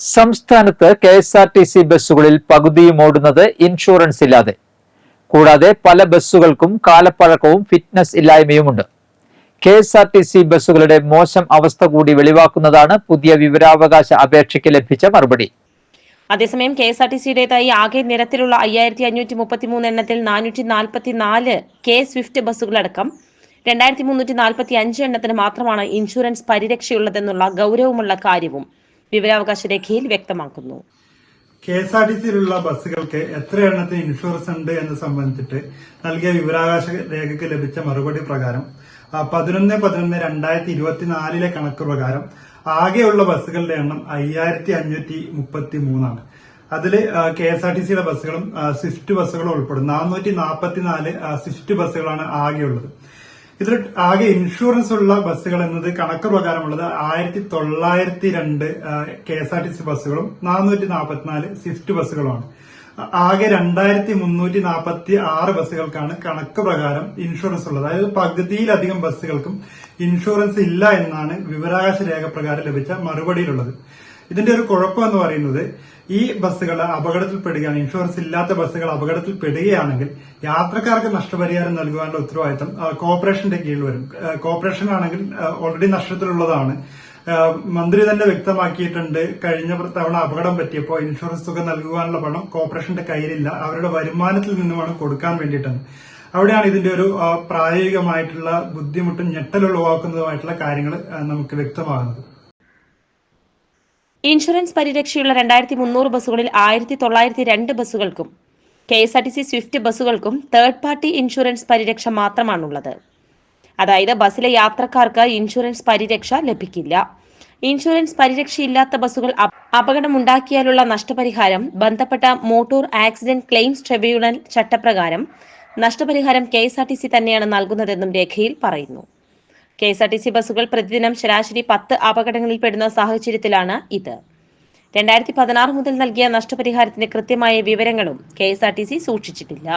സംസ്ഥാനത്ത് K S R T C ബസ്സുകളിൽ പകുതിയും ഓടുന്നത് ഇൻഷുറൻസ് ഇല്ലാതെ. കൂടാതെ പല ബസ്സുകൾക്കും കാലപ്പഴക്കവും fitness ഇല്ലായ്മയുമുണ്ട്. K S R T C ബസ്സുകളുടെ മോശം അവസ്ഥ കൂടി വെളിവാക്കുന്നതാണ് പുതിയ വിവരാവകാശ അപേക്ഷയ്ക്ക് ലഭിച്ച മറുപടി. അതേസമയം കെ എസ് ആർ ടി സിയുടേതായി ആകെ നിരത്തിലുള്ള അയ്യായിരത്തി അഞ്ഞൂറ്റി മുപ്പത്തി മൂന്ന് എണ്ണത്തിൽ നാനൂറ്റി നാൽപ്പത്തി നാല് കെ സ്വിഫ്റ്റ് ബസ്സുകളടക്കം രണ്ടായിരത്തി മുന്നൂറ്റി നാൽപ്പത്തി അഞ്ച് എണ്ണത്തിന് മാത്രമാണ് ഇൻഷുറൻസ് പരിരക്ഷയുള്ളതെന്നുള്ള ഗൗരവമുള്ള കാര്യവും വിവരാവകാശ രേഖയിൽ വ്യക്തമാക്കുന്നു. കെ എസ് ആർ ടി സിയിലുള്ള ബസ്സുകൾക്ക് എത്ര എണ്ണത്തിന് ഇൻഷുറൻസ് ഉണ്ട് എന്ന് സംബന്ധിച്ചിട്ട് നൽകിയ വിവരാവകാശ രേഖയ്ക്ക് ലഭിച്ച മറുപടി പ്രകാരം പതിനൊന്ന് പതിനൊന്ന് രണ്ടായിരത്തി ഇരുപത്തിനാലിലെ കണക്ക് പ്രകാരം ആകെയുള്ള ബസ്സുകളുടെ എണ്ണം അയ്യായിരത്തി അഞ്ഞൂറ്റി മുപ്പത്തി മൂന്നാണ് അതിൽ കെ എസ് ആർ ടി സിയുടെ ബസ്സുകളും സ്വിഫ്റ്റ് ബസ്സുകളും ഉൾപ്പെടും നാനൂറ്റി നാൽപ്പത്തിനാല് സ്വിഫ്റ്റ് ബസ്സുകളാണ് ആകെയുള്ളത്. ഇതിൽ ആകെ ഇൻഷുറൻസ് ഉള്ള ബസ്സുകൾ എന്നത് കണക്ക് പ്രകാരമുള്ളത് ആയിരത്തി തൊള്ളായിരത്തി രണ്ട് K S R T C ബസ്സുകളും നാനൂറ്റി നാൽപ്പത്തിനാല് സ്വിഫ്റ്റ് ബസ്സുകളുമാണ് ആകെ രണ്ടായിരത്തി മുന്നൂറ്റി നാൽപ്പത്തി ആറ് ബസ്സുകൾക്കാണ് കണക്ക് പ്രകാരം ഇൻഷുറൻസ് ഉള്ളത്. അതായത് പകുതിയിലധികം ബസ്സുകൾക്കും ഇൻഷുറൻസ് ഇല്ല എന്നാണ് വിവരാവകാശ രേഖ പ്രകാരം ലഭിച്ച മറുപടിയിലുള്ളത്. ഇതിന്റെ ഒരു കുഴപ്പം എന്ന് പറയുന്നത് ഈ ബസ്സുകൾ അപകടത്തിൽപ്പെടുകയാണ്. ഇൻഷുറൻസ് ഇല്ലാത്ത ബസ്സുകൾ അപകടത്തിൽപ്പെടുകയാണെങ്കിൽ യാത്രക്കാർക്ക് നഷ്ടപരിഹാരം നൽകുവാനുള്ള ഉത്തരവാദിത്തം കോർപ്പറേഷന്റെ കീഴിൽ വരും. കോർപ്പറേഷൻ ആണെങ്കിൽ ഓൾറെഡി നഷ്ടത്തിലുള്ളതാണ്. മന്ത്രി തന്നെ വ്യക്തമാക്കിയിട്ടുണ്ട് കഴിഞ്ഞ തവണ അപകടം പറ്റിയപ്പോൾ ഇൻഷുറൻസ് തുക നൽകുവാനുള്ള പണം കോർപ്പറേഷന്റെ കയ്യിലില്ല അവരുടെ വരുമാനത്തിൽ നിന്നുമാണ് കൊടുക്കാൻ വേണ്ടിയിട്ടാണ്. അവിടെയാണ് ഇതിന്റെ ഒരു പ്രായോഗികമായിട്ടുള്ള ബുദ്ധിമുട്ടും ഞെട്ടലുളവാക്കുന്നതുമായിട്ടുള്ള കാര്യങ്ങൾ നമുക്ക് വ്യക്തമാകുന്നത്. ഇൻഷുറൻസ് പരിരക്ഷയുള്ള രണ്ടായിരത്തി മുന്നൂറ് ബസ്സുകളിൽ ആയിരത്തി തൊള്ളായിരത്തി രണ്ട് ബസ്സുകൾക്കും K S R T C swift ബസ്സുകൾക്കും third party insurance പരിരക്ഷ മാത്രമാണുള്ളത്. അതായത് ബസ്സിലെ യാത്രക്കാർക്ക് ഇൻഷുറൻസ് പരിരക്ഷ ലഭിക്കില്ല. ഇൻഷുറൻസ് പരിരക്ഷയില്ലാത്ത ബസ്സുകൾ അപ- അപകടമുണ്ടാക്കിയാലുള്ള നഷ്ടപരിഹാരം ബന്ധപ്പെട്ട മോട്ടോർ ആക്സിഡന്റ് ക്ലെയിംസ് ട്രിബ്യൂണൽ ചട്ടപ്രകാരം നഷ്ടപരിഹാരം K S R T C തന്നെയാണ് നൽകുന്നതെന്നും രേഖയിൽ പറയുന്നു. K S R T C ബസ്സുകൾ പ്രതിദിനം ശരാശരി പത്ത് അപകടങ്ങളിൽ പെടുന്ന സാഹചര്യത്തിലാണ് ഇത്. രണ്ടായിരത്തി പതിനാറ് മുതൽ നൽകിയ നഷ്ടപരിഹാരത്തിന്റെ കൃത്യമായ വിവരങ്ങളും K S R T C സൂക്ഷിച്ചിട്ടില്ല.